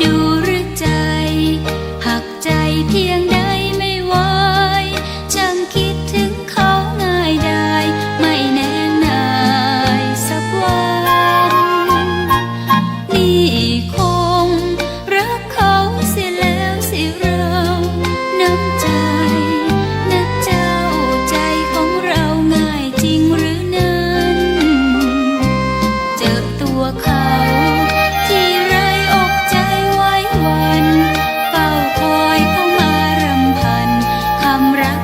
ดูรือใจ หักใจเพียงใด